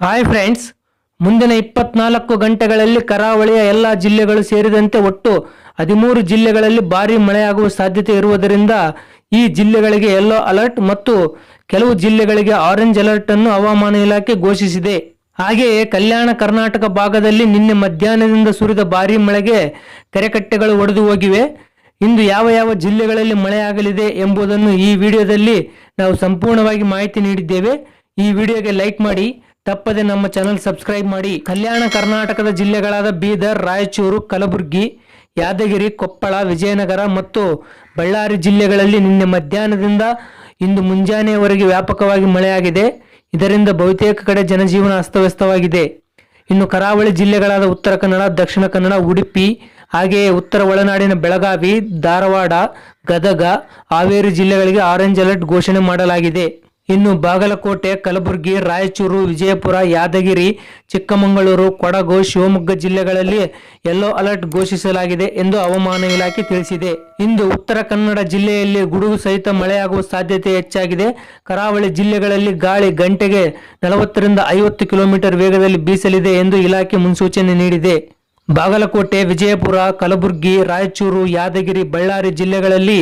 Hi friends ಮುಂದಿನ ಇಪ್ಪತ್ನಾಲ್ಕು ಗಂಟೆಗಳಲ್ಲಿ ಕರಾವಳಿಯ ಎಲ್ಲ ಜಿಲ್ಲೆಗಳು ಸೇರಿದಂತೆ ಒಟ್ಟು ಹದಿಮೂರು ಜಿಲ್ಲೆಗಳಲ್ಲಿ ಭಾರಿ ಮಳೆಯಾಗುವ ಸಾಧ್ಯತೆ ಇರುವುದರಿಂದ ಈ ಜಿಲ್ಲೆಗಳಿಗೆ ಯೆಲ್ಲೋ ಅಲರ್ಟ್ ಮತ್ತು ಕೆಲವು ಜಿಲ್ಲೆಗಳಿಗೆ ಆರೆಂಜ್ ಅಲರ್ಟ್ ಅನ್ನು ಹವಾಮಾನ ಇಲಾಖೆ ಘೋಷಿಸಿದೆ. ಹಾಗೆಯೇ ಕಲ್ಯಾಣ ಕರ್ನಾಟಕ ಭಾಗದಲ್ಲಿ ನಿನ್ನೆ ಮಧ್ಯಾಹ್ನದಿಂದ ಸುರಿದ ಭಾರೀ ಮಳೆಗೆ ಕೆರೆಕಟ್ಟೆಗಳು ಒಡೆದು ಹೋಗಿವೆ. ಇಂದು ಯಾವ ಯಾವ ಜಿಲ್ಲೆಗಳಲ್ಲಿ ಮಳೆಯಾಗಲಿದೆ ಎಂಬುದನ್ನು ಈ ವಿಡಿಯೋದಲ್ಲಿ ನಾವು ಸಂಪೂರ್ಣವಾಗಿ ಮಾಹಿತಿ ನೀಡಿದ್ದೇವೆ. ಈ ವಿಡಿಯೋಗೆ ಲೈಕ್ ಮಾಡಿ. ತಪ್ಪದೆ ನಮ್ಮ ಚಾನಲ್ ಸಬ್ಸ್ಕ್ರೈಬ್ ಮಾಡಿ. ಕಲ್ಯಾಣ ಕರ್ನಾಟಕದ ಜಿಲ್ಲೆಗಳಾದ ಬೀದರ್, ರಾಯಚೂರು, ಕಲಬುರಗಿ, ಯಾದಗಿರಿ, ಕೊಪ್ಪಳ, ವಿಜಯನಗರ ಮತ್ತು ಬಳ್ಳಾರಿ ಜಿಲ್ಲೆಗಳಲ್ಲಿ ನಿನ್ನೆ ಮಧ್ಯಾಹ್ನದಿಂದ ಇಂದು ಮುಂಜಾನೆಯವರೆಗೆ ವ್ಯಾಪಕವಾಗಿ ಮಳೆಯಾಗಿದೆ. ಇದರಿಂದ ಬಹುತೇಕ ಕಡೆ ಜನಜೀವನ ಅಸ್ತವ್ಯಸ್ತವಾಗಿದೆ. ಇನ್ನು ಕರಾವಳಿ ಜಿಲ್ಲೆಗಳಾದ ಉತ್ತರ ಕನ್ನಡ, ದಕ್ಷಿಣ ಕನ್ನಡ, ಉಡುಪಿ, ಹಾಗೆಯೇ ಉತ್ತರ ಒಳನಾಡಿನ ಬೆಳಗಾವಿ, ಧಾರವಾಡ, ಗದಗ, ಹಾವೇರಿ ಜಿಲ್ಲೆಗಳಿಗೆ ಆರೆಂಜ್ ಅಲರ್ಟ್ ಘೋಷಣೆ ಮಾಡಲಾಗಿದೆ. ಇನ್ನು ಬಾಗಲಕೋಟೆ, ಕಲಬುರಗಿ, ರಾಯಚೂರು, ವಿಜಯಪುರ, ಯಾದಗಿರಿ, ಚಿಕ್ಕಮಗಳೂರು, ಕೊಡಗು, ಶಿವಮೊಗ್ಗ ಜಿಲ್ಲೆಗಳಲ್ಲಿ ಯೆಲ್ಲೋ ಅಲರ್ಟ್ ಘೋಷಿಸಲಾಗಿದೆ ಎಂದು ಹವಾಮಾನ ಇಲಾಖೆ ತಿಳಿಸಿದೆ. ಇಂದು ಉತ್ತರ ಕನ್ನಡ ಜಿಲ್ಲೆಯಲ್ಲಿ ಗುಡುಗು ಸಹಿತ ಮಳೆಯಾಗುವ ಸಾಧ್ಯತೆ ಹೆಚ್ಚಾಗಿದೆ. ಕರಾವಳಿ ಜಿಲ್ಲೆಗಳಲ್ಲಿ ಗಾಳಿ ಗಂಟೆಗೆ ನಲವತ್ತರಿಂದ ಐವತ್ತು ಕಿಲೋಮೀಟರ್ ವೇಗದಲ್ಲಿ ಬೀಸಲಿದೆ ಎಂದು ಇಲಾಖೆ ಮುನ್ಸೂಚನೆ ನೀಡಿದೆ. ಬಾಗಲಕೋಟೆ, ವಿಜಯಪುರ, ಕಲಬುರಗಿ, ರಾಯಚೂರು, ಯಾದಗಿರಿ, ಬಳ್ಳಾರಿ ಜಿಲ್ಲೆಗಳಲ್ಲಿ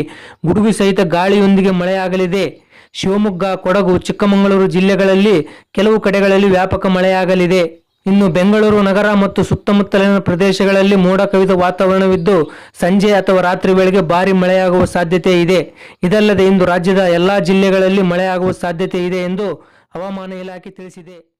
ಗುಡುಗು ಸಹಿತ ಗಾಳಿಯೊಂದಿಗೆ ಮಳೆಯಾಗಲಿದೆ. ಶಿವಮೊಗ್ಗ, ಕೊಡಗು, ಚಿಕ್ಕಮಗಳೂರು ಜಿಲ್ಲೆಗಳಲ್ಲಿ ಕೆಲವು ಕಡೆಗಳಲ್ಲಿ ವ್ಯಾಪಕ ಮಳೆಯಾಗಲಿದೆ. ಇನ್ನು ಬೆಂಗಳೂರು ನಗರ ಮತ್ತು ಸುತ್ತಮುತ್ತಲಿನ ಪ್ರದೇಶಗಳಲ್ಲಿ ಮೋಡ ಕವಿದ ವಾತಾವರಣವಿದ್ದು, ಸಂಜೆ ಅಥವಾ ರಾತ್ರಿ ವೇಳೆಗೆ ಭಾರಿ ಮಳೆಯಾಗುವ ಸಾಧ್ಯತೆ ಇದೆ. ಇದಲ್ಲದೆ ಇಂದು ರಾಜ್ಯದ ಎಲ್ಲಾ ಜಿಲ್ಲೆಗಳಲ್ಲಿ ಮಳೆಯಾಗುವ ಸಾಧ್ಯತೆ ಇದೆ ಎಂದು ಹವಾಮಾನ ಇಲಾಖೆ ತಿಳಿಸಿದೆ.